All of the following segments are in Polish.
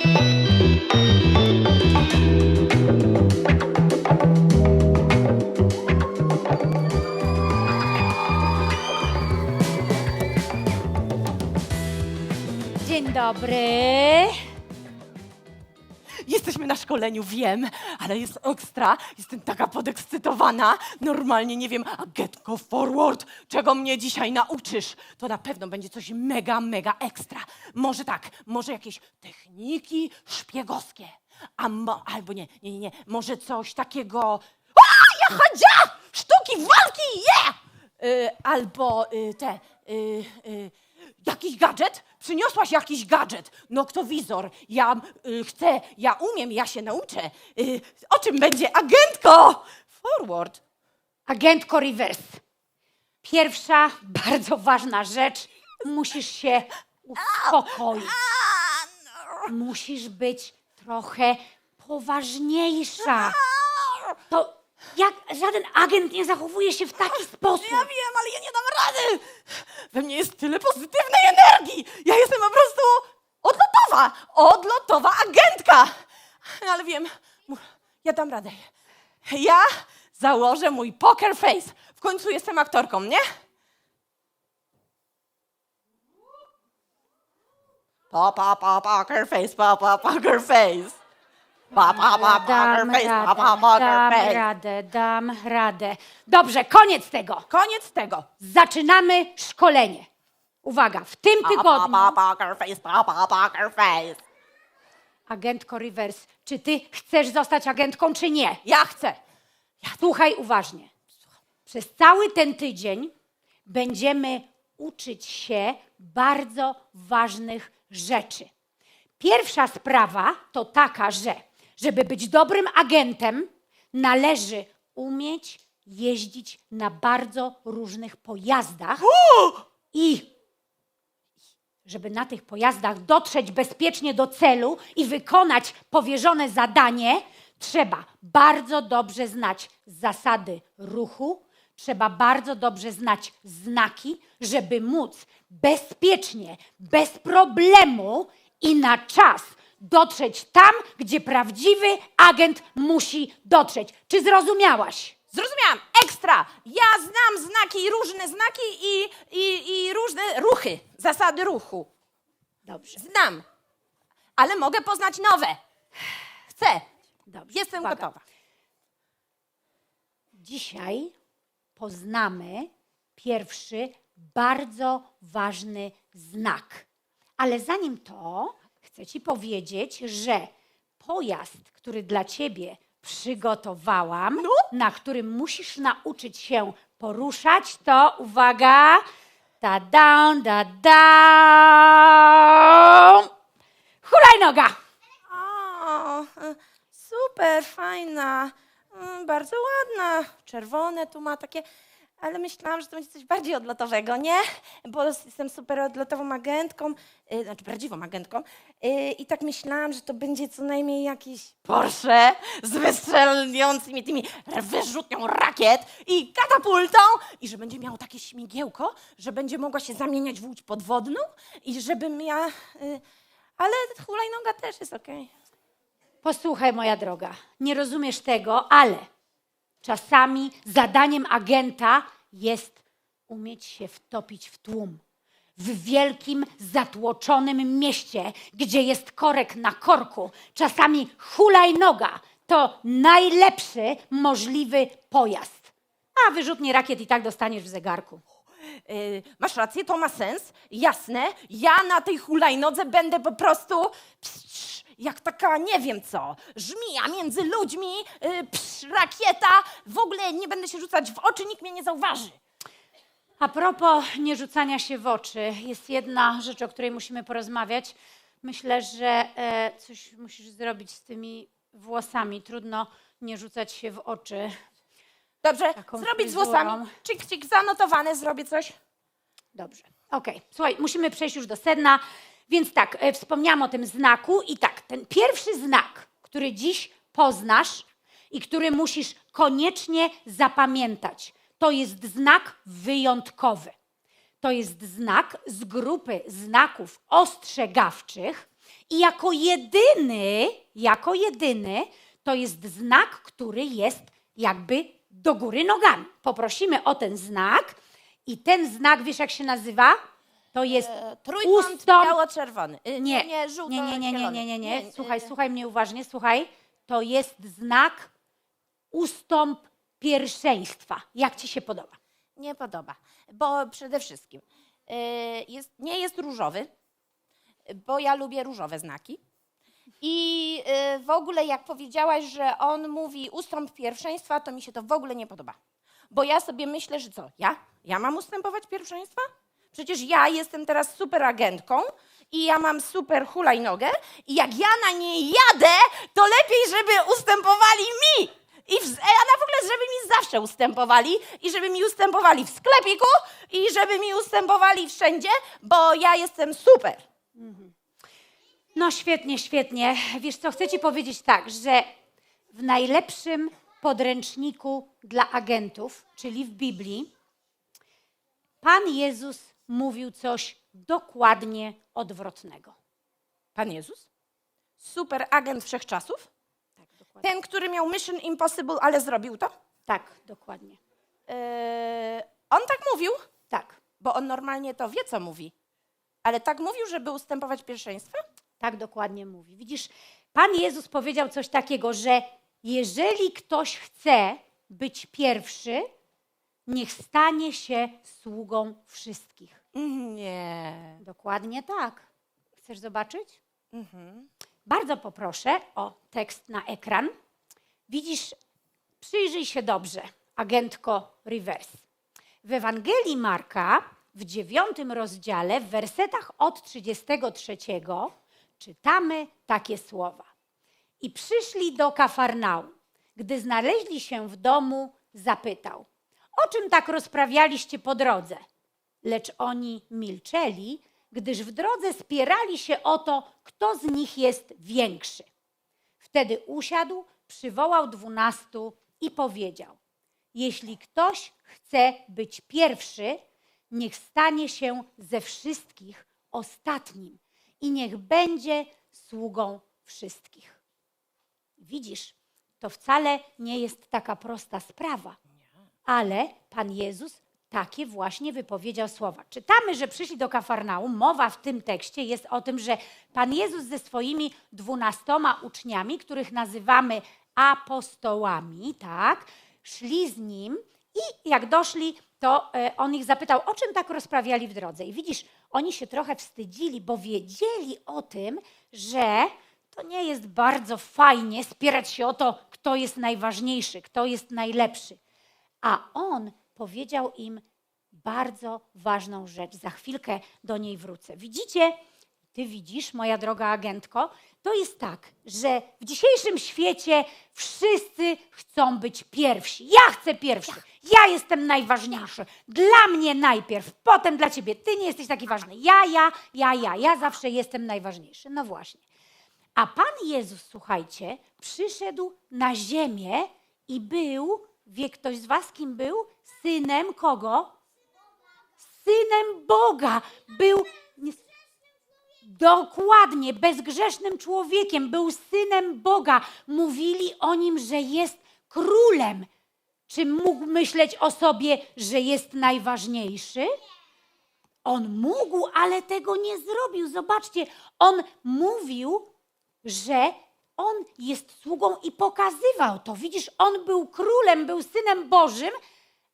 Dzień dobry. Na szkoleniu, wiem, ale jest ekstra. Jestem taka podekscytowana. Normalnie nie wiem, a get go forward, czego mnie dzisiaj nauczysz. To na pewno będzie coś mega, mega ekstra. Może tak, może jakieś techniki szpiegowskie. A mo, albo nie, nie, nie, może coś takiego. A, ja chadzia! Sztuki walki, yeah! Albo y, te. Y, y, Jakiś gadżet? Przyniosłaś jakiś gadżet. Noktowizor. Ja y, chcę, ja umiem, ja się nauczę. Y, o czym będzie agentko? Forward. Agentko Reverse. Pierwsza, bardzo ważna rzecz. Musisz się uspokoić. Musisz być trochę poważniejsza. To jak żaden agent nie zachowuje się w taki sposób. Ja wiem, ale ja nie rady. We mnie jest tyle pozytywnej energii. Ja jestem po prostu odlotowa. Odlotowa agentka. Ale wiem, ja dam radę. Ja założę mój poker face. W końcu jestem aktorką, nie? Pa, pa, pa, poker face, pa, pa, poker face. Dam face, radę, dam face. radę, dam radę. Dobrze, koniec tego. Koniec tego. Zaczynamy szkolenie. Uwaga, w tym tygodniu, pa, poker face, face. agentko Rivers, czy ty chcesz zostać agentką, czy nie? Ja chcę. Słuchaj uważnie. Przez cały ten tydzień będziemy uczyć się bardzo ważnych rzeczy. Pierwsza sprawa to taka, że żeby być dobrym agentem, należy umieć jeździć na bardzo różnych pojazdach i żeby na tych pojazdach dotrzeć bezpiecznie do celu i wykonać powierzone zadanie, trzeba bardzo dobrze znać zasady ruchu, trzeba bardzo dobrze znać znaki, żeby móc bezpiecznie, bez problemu i na czas dotrzeć tam, gdzie prawdziwy agent musi dotrzeć. Czy zrozumiałaś? Zrozumiałam, ekstra. Ja znam znaki, różne znaki i, i, i różne ruchy, zasady ruchu. Dobrze. Znam, ale mogę poznać nowe. Chcę. Dobrze. Jestem Uwaga. gotowa. Dzisiaj poznamy pierwszy bardzo ważny znak. Ale zanim to, chcę Ci powiedzieć, że pojazd, który dla Ciebie przygotowałam, na którym musisz nauczyć się poruszać, to uwaga, da down, da down, hulajnoga. O, e, super, fajna, mm, bardzo ładna. Czerwone tu ma takie, ale myślałam, że to będzie coś bardziej odlotowego, nie? Bo jestem super odlotową agentką, y, znaczy prawdziwą agentką. y, I tak myślałam, że to będzie co najmniej jakiś Porsche z wystrzelającymi tymi wyrzutnią rakiet i katapultą i że będzie miało takie śmigiełko, że będzie mogła się zamieniać w łódź podwodną i żebym ja... y, ale hulajnoga też jest okej. Posłuchaj, moja droga, nie rozumiesz tego, ale czasami zadaniem agenta jest umieć się wtopić w tłum. W wielkim, zatłoczonym mieście, gdzie jest korek na korku, czasami hulajnoga to najlepszy możliwy pojazd. A wyrzutnie rakiet i tak dostaniesz w zegarku. Yy, masz rację, to ma sens, jasne. Ja na tej hulajnodze będę po prostu psz, jak taka nie wiem co, żmija między ludźmi, yy, psz, rakieta. W ogóle nie będę się rzucać w oczy, nikt mnie nie zauważy. A propos nierzucania się w oczy, jest jedna rzecz, o której musimy porozmawiać. Myślę, że e, coś musisz zrobić z tymi włosami. Trudno nie rzucać się w oczy. Dobrze, Taką zrobić z fryzurą. włosami. Cik, cik, zanotowane, zrobię coś. Dobrze. Okej, słuchaj, musimy przejść już do sedna. Więc tak, e, wspomniałam o tym znaku i tak, ten pierwszy znak, który dziś poznasz i który musisz koniecznie zapamiętać, to jest znak wyjątkowy. To jest znak z grupy znaków ostrzegawczych I jako jedyny, jako jedyny, to jest znak, który jest jakby do góry nogami. Poprosimy o ten znak i ten znak, wiesz jak się nazywa? To jest E, Trójkąt ustąp... biało-czerwony. Y, Nie, nie, żółto nie, nie, nie, nie, nie, nie, nie. Słuchaj, słuchaj mnie uważnie, słuchaj. To jest znak ustąp pierwszeństwa. Jak ci się podoba? Nie podoba, bo przede wszystkim y, jest, nie jest różowy, bo ja lubię różowe znaki. I y, w ogóle jak powiedziałaś, że on mówi ustąp pierwszeństwa, to mi się to w ogóle nie podoba. Bo ja sobie myślę, że co, ja? Ja mam ustępować pierwszeństwa? Przecież ja jestem teraz super agentką i ja mam super hulajnogę i jak ja na niej jadę, to lepiej, żeby ustępowali mi. I w, a na w ogóle, żeby mi zawsze ustępowali i żeby mi ustępowali w sklepiku i żeby mi ustępowali wszędzie, bo ja jestem super. No świetnie, świetnie. Wiesz co, chcę ci powiedzieć tak, że w najlepszym podręczniku dla agentów, czyli w Biblii, Pan Jezus mówił coś dokładnie odwrotnego. Pan Jezus? Super agent wszechczasów? Tak, dokładnie. Ten, który miał Mission Impossible, ale zrobił to? Tak, dokładnie. Yy, on tak mówił, Tak, bo on normalnie to wie, co mówi. Ale tak mówił, żeby ustępować pierwszeństwa? tak dokładnie mówi. Widzisz, Pan Jezus powiedział coś takiego, że jeżeli ktoś chce być pierwszy, niech stanie się sługą wszystkich. Nie. Dokładnie tak. Chcesz zobaczyć? Mhm. Bardzo poproszę o tekst na ekran. Widzisz, przyjrzyj się dobrze, agentko reverse. W Ewangelii Marka w dziewiątym rozdziale, w wersetach od 33 czytamy takie słowa. I przyszli do Kafarnaum. Gdy znaleźli się w domu, zapytał: O czym tak rozprawialiście po drodze? Lecz oni milczeli, gdyż w drodze spierali się o to, kto z nich jest większy. Wtedy usiadł, przywołał dwunastu i powiedział: Jeśli ktoś chce być pierwszy, niech stanie się ze wszystkich ostatnim i niech będzie sługą wszystkich. Widzisz, to wcale nie jest taka prosta sprawa, ale Pan Jezus takie właśnie wypowiedział słowa. Czytamy, że przyszli do Kafarnaum. Mowa w tym tekście jest o tym, że Pan Jezus ze swoimi dwunastoma uczniami, których nazywamy apostołami, tak, szli z nim i jak doszli, to e, on ich zapytał, o czym tak rozprawiali w drodze. I widzisz, oni się trochę wstydzili, bo wiedzieli o tym, że to nie jest bardzo fajnie spierać się o to, kto jest najważniejszy, kto jest najlepszy. A on powiedział im bardzo ważną rzecz. Za chwilkę do niej wrócę. Widzicie, ty widzisz, moja droga agentko, to jest tak, że w dzisiejszym świecie wszyscy chcą być pierwsi. Ja chcę pierwszy. Ja jestem najważniejszy. Dla mnie najpierw, potem dla ciebie. Ty nie jesteś taki ważny. Ja, ja, ja, ja. Ja zawsze jestem najważniejszy. No właśnie. A Pan Jezus, słuchajcie, przyszedł na ziemię i był, wie ktoś z was kim był? Synem kogo? Synem Boga. Był nie- dokładnie bezgrzesznym człowiekiem, był synem Boga. Mówili o nim, że jest królem. Czy mógł myśleć o sobie, że jest najważniejszy? On mógł, ale tego nie zrobił. Zobaczcie, on mówił, że on jest sługą i pokazywał to. Widzisz, on był królem, był synem Bożym,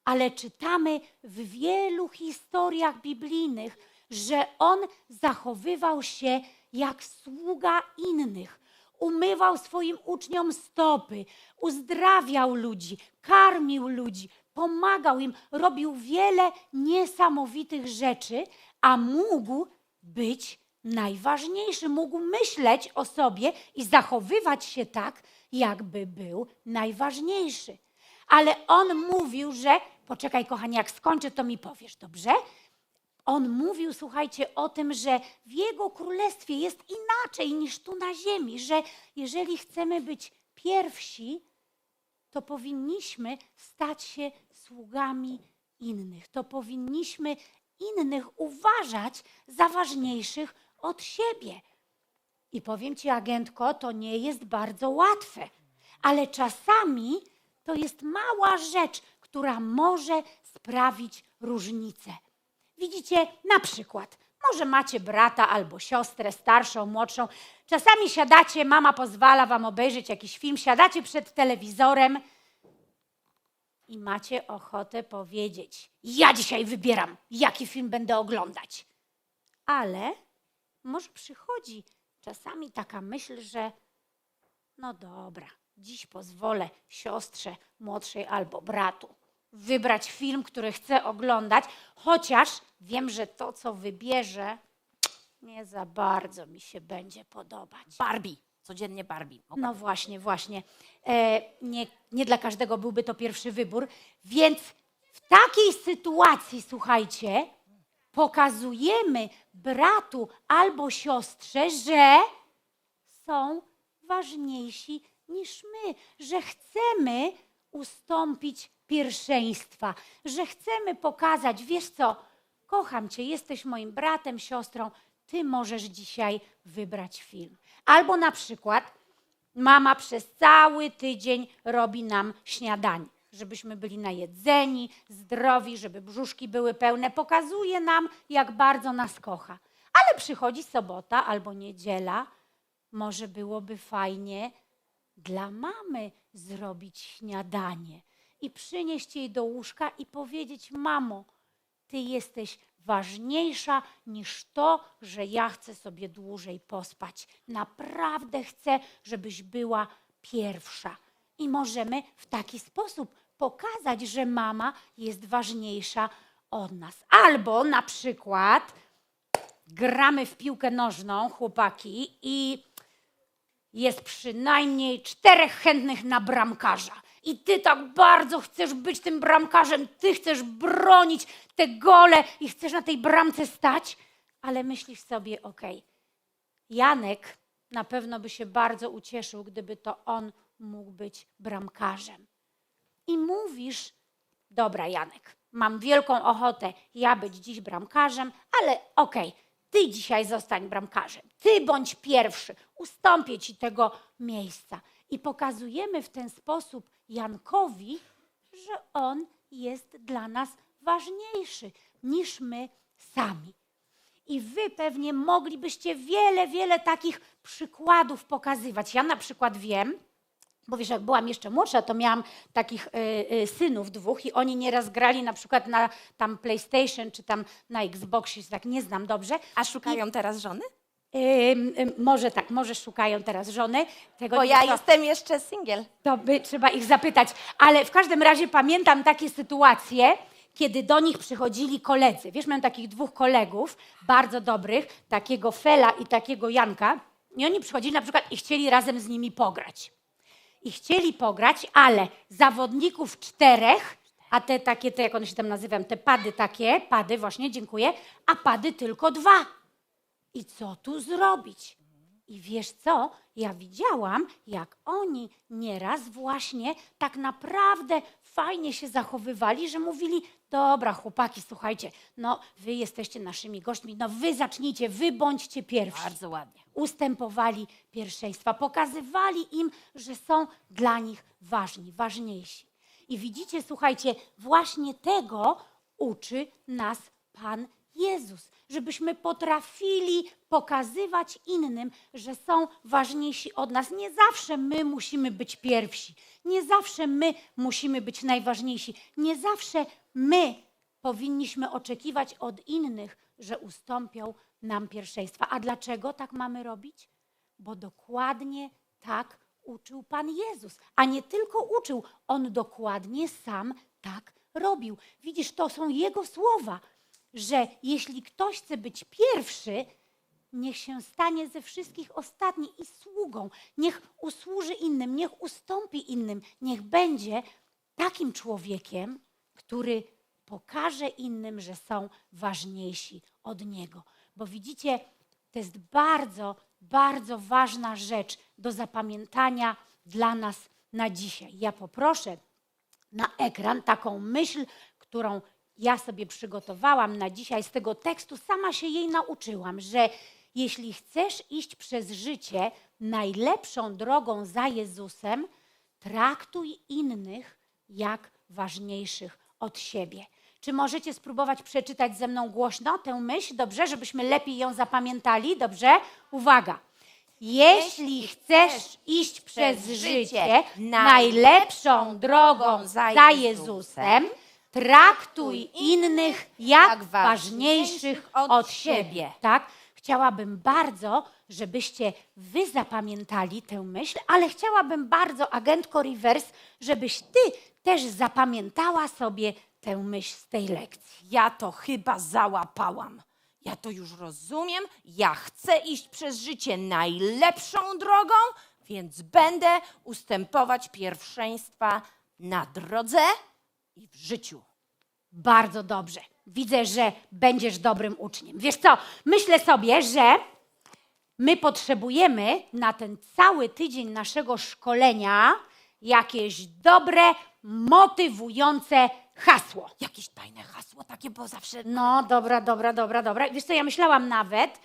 ale czytamy w wielu historiach biblijnych, że on zachowywał się jak sługa innych. Umywał swoim uczniom stopy, uzdrawiał ludzi, karmił ludzi, pomagał im, robił wiele niesamowitych rzeczy, a mógł być najważniejszy, mógł myśleć o sobie i zachowywać się tak, jakby był najważniejszy. Ale on mówił, że, poczekaj kochanie, jak skończę, to mi powiesz, dobrze? On mówił, słuchajcie, o tym, że w Jego królestwie jest inaczej niż tu na ziemi, że jeżeli chcemy być pierwsi, to powinniśmy stać się sługami innych. To powinniśmy innych uważać za ważniejszych od siebie. I powiem ci, agentko, to nie jest bardzo łatwe, ale czasami to jest mała rzecz, która może sprawić różnicę. Widzicie, na przykład, może macie brata albo siostrę, starszą, młodszą. Czasami siadacie, mama pozwala wam obejrzeć jakiś film, siadacie przed telewizorem i macie ochotę powiedzieć: Ja dzisiaj wybieram, jaki film będę oglądać. Ale może przychodzi czasami taka myśl, że no dobra, dziś pozwolę siostrze młodszej albo bratu wybrać film, który chcę oglądać, chociaż wiem, że to, co wybierze, nie za bardzo mi się będzie podobać. Barbie. Codziennie Barbie. No właśnie, właśnie. E, nie, nie dla każdego byłby to pierwszy wybór, więc w takiej sytuacji, słuchajcie, pokazujemy bratu albo siostrze, że są ważniejsi niż my, że chcemy ustąpić pierwszeństwa, że chcemy pokazać, wiesz co, kocham cię, jesteś moim bratem, siostrą, ty możesz dzisiaj wybrać film. Albo na przykład mama przez cały tydzień robi nam śniadanie, żebyśmy byli najedzeni, zdrowi, żeby brzuszki były pełne, pokazuje nam, jak bardzo nas kocha. Ale przychodzi sobota albo niedziela, może byłoby fajnie dla mamy zrobić śniadanie i przynieść jej do łóżka i powiedzieć: Mamo, ty jesteś ważniejsza niż to, że ja chcę sobie dłużej pospać. Naprawdę chcę, żebyś była pierwsza. I możemy w taki sposób pokazać, że mama jest ważniejsza od nas. Albo na przykład gramy w piłkę nożną, chłopaki, i jest przynajmniej czterech chętnych na bramkarza. I ty tak bardzo chcesz być tym bramkarzem, ty chcesz bronić te gole i chcesz na tej bramce stać, ale myślisz sobie, okej, Janek na pewno by się bardzo ucieszył, gdyby to on mógł być bramkarzem. I mówisz, dobra Janek, mam wielką ochotę ja być dziś bramkarzem, ale okej, ty dzisiaj zostań bramkarzem, ty bądź pierwszy, ustąpię ci tego miejsca. I pokazujemy w ten sposób Jankowi, że on jest dla nas ważniejszy niż my sami. I wy pewnie moglibyście wiele, wiele takich przykładów pokazywać. Ja na przykład wiem, bo wiesz, jak byłam jeszcze młodsza, to miałam takich y, y, synów dwóch i oni nieraz grali na przykład na tam PlayStation czy tam na Xboxie, tak nie znam dobrze. A szukają teraz żony? Ym, ym, może tak, może szukają teraz żony. Tego Bo nie ja to- jestem jeszcze singiel. to by trzeba ich zapytać. Ale w każdym razie pamiętam takie sytuacje, kiedy do nich przychodzili koledzy. Wiesz, miałem takich dwóch kolegów, bardzo dobrych, takiego Fela i takiego Janka. I oni przychodzili na przykład i chcieli razem z nimi pograć. I chcieli pograć, ale zawodników czterech, a te takie, te jak one się tam nazywają, te pady takie, pady właśnie, dziękuję, a pady tylko dwa. I co tu zrobić? I wiesz co? Ja widziałam, jak oni nieraz właśnie tak naprawdę fajnie się zachowywali, że mówili: Dobra, chłopaki, słuchajcie, no wy jesteście naszymi gośćmi, no wy zacznijcie, wy bądźcie pierwsi. Bardzo ładnie. Ustępowali pierwszeństwa, pokazywali im, że są dla nich ważni, ważniejsi. I widzicie, słuchajcie, właśnie tego uczy nas Pan Jezus, żebyśmy potrafili pokazywać innym, że są ważniejsi od nas. Nie zawsze my musimy być pierwsi, nie zawsze my musimy być najważniejsi, nie zawsze my powinniśmy oczekiwać od innych, że ustąpią nam pierwszeństwa. A dlaczego tak mamy robić? Bo dokładnie tak uczył Pan Jezus. A nie tylko uczył, on dokładnie sam tak robił. Widzisz, to są Jego słowa, że jeśli ktoś chce być pierwszy, niech się stanie ze wszystkich ostatni i sługą. Niech usłuży innym, niech ustąpi innym, niech będzie takim człowiekiem, który pokaże innym, że są ważniejsi od niego. Bo widzicie, to jest bardzo, bardzo ważna rzecz do zapamiętania dla nas na dzisiaj. Ja poproszę na ekran taką myśl, którą ja sobie przygotowałam na dzisiaj z tego tekstu. Sama się jej nauczyłam, że Jeśli chcesz iść przez życie najlepszą drogą za Jezusem, traktuj innych jak ważniejszych od siebie. Czy możecie spróbować przeczytać ze mną głośno tę myśl? Dobrze, żebyśmy lepiej ją zapamiętali? Dobrze? Uwaga. Jeśli chcesz iść przez życie najlepszą drogą za Jezusem, traktuj innych jak ważniejszych od siebie. Tak? Chciałabym bardzo, żebyście wy zapamiętali tę myśl, ale chciałabym bardzo, agentko Rivers, żebyś ty też zapamiętała sobie tę myśl z tej lekcji. Ja to chyba załapałam. Ja to już rozumiem. Ja chcę iść przez życie najlepszą drogą, więc będę ustępować pierwszeństwa na drodze i w życiu. Bardzo dobrze. Widzę, że będziesz dobrym uczniem. Wiesz co, myślę sobie, że my potrzebujemy na ten cały tydzień naszego szkolenia jakieś dobre, motywujące hasło. Jakieś tajne hasło takie, bo zawsze... No, dobra, dobra, dobra, dobra. Wiesz co, ja myślałam nawet,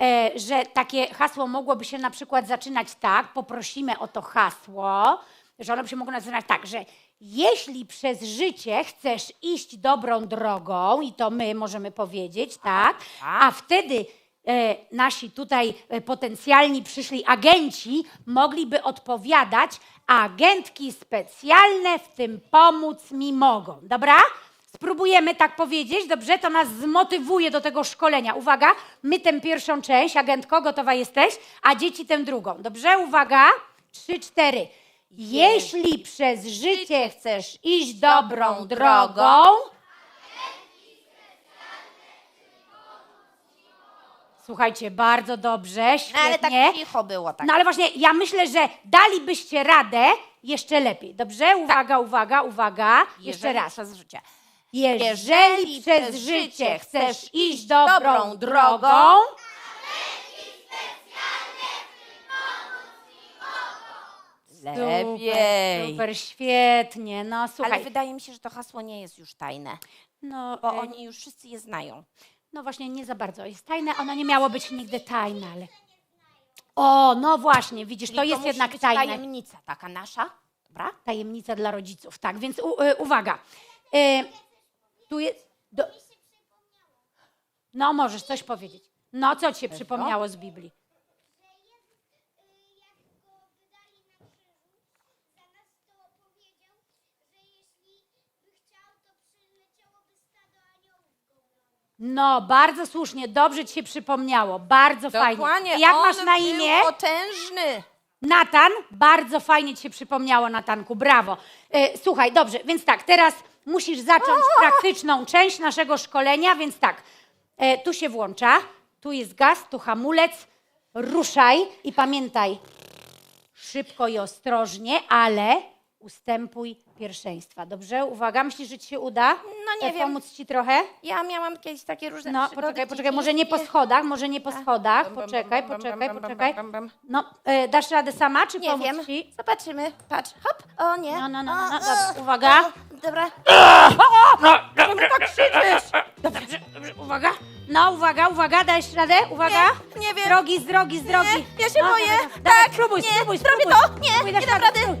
e, że takie hasło mogłoby się na przykład zaczynać tak, poprosimy o to hasło, że ono by się mogło nazywać tak, że jeśli przez życie chcesz iść dobrą drogą, i to my możemy powiedzieć, tak, a wtedy e, nasi tutaj e, potencjalni przyszli agenci mogliby odpowiadać, agentki specjalne w tym pomóc mi mogą, dobra? Spróbujemy tak powiedzieć, dobrze? To nas zmotywuje do tego szkolenia. Uwaga, my tę pierwszą część, agentko, gotowa jesteś, a dzieci tę drugą. Dobrze? Uwaga, trzy, cztery. Jeśli przez życie chcesz iść dobrą drogą, Słuchajcie, bardzo dobrze, świetnie. Ale tak cicho było, tak. No ale właśnie ja myślę, że dalibyście radę jeszcze lepiej. Dobrze? Uwaga, uwaga, uwaga. Jeszcze Jeżeli raz. Przez życie. Jeżeli przez życie chcesz iść dobrą drogą, Lepiej. Super, świetnie. No Ale słuchaj, wydaje mi się, że to hasło nie jest już tajne, no, bo e, oni już wszyscy je znają. no właśnie nie za bardzo jest tajne. Ono nie miało być nigdy tajne, ale... O, no właśnie, widzisz, to jest musi jednak być tajne. tajemnica taka nasza, dobra? Tajemnica dla rodziców, tak. Więc u, y, uwaga. Y, tu jest. Do... No, możesz coś powiedzieć. No, co ci się przypomniało z Biblii? że jest, y, jak go wydali na krzyżu, za nas to powiedział, że jeśli by chciał, to przyleciałoby stado aniołów go bronić. No, bardzo słusznie, dobrze ci się przypomniało. Bardzo fajnie. Jak masz na imię? potężny. Natan, bardzo fajnie ci się przypomniało, Natanku, brawo. E, słuchaj, dobrze, więc tak, teraz musisz zacząć praktyczną część naszego szkolenia, więc tak, e, tu się włącza, tu jest gaz, tu hamulec, ruszaj i pamiętaj, szybko i ostrożnie, ale ustępuj pierwszeństwa, dobrze? Uwaga, myślisz, że ci się uda? No nie E, wiem. Pomóc ci trochę? Ja miałam kiedyś takie różne No, przygody poczekaj, poczekaj, może nie po schodach, może nie po schodach, poczekaj, poczekaj, poczekaj. No, e, dasz radę sama, czy Nie pomóc wiem. ci? Zobaczymy. Patrz, hop. O nie. No, no, no, no, no, O, dobra, o, uwaga. o, Dobra. Krzyczysz? Dobrze, dobrze, uwaga. No, uwaga, uwaga, dajesz radę? Uwaga. Nie, nie wiem. Z drogi, z drogi, z drogi. Nie, ja się No, boję. dawaj, Tak, spróbuj, nie, spróbuj, zrobię spróbuj. to. Nie, Spróbuj, dasz nie dam radę. rady.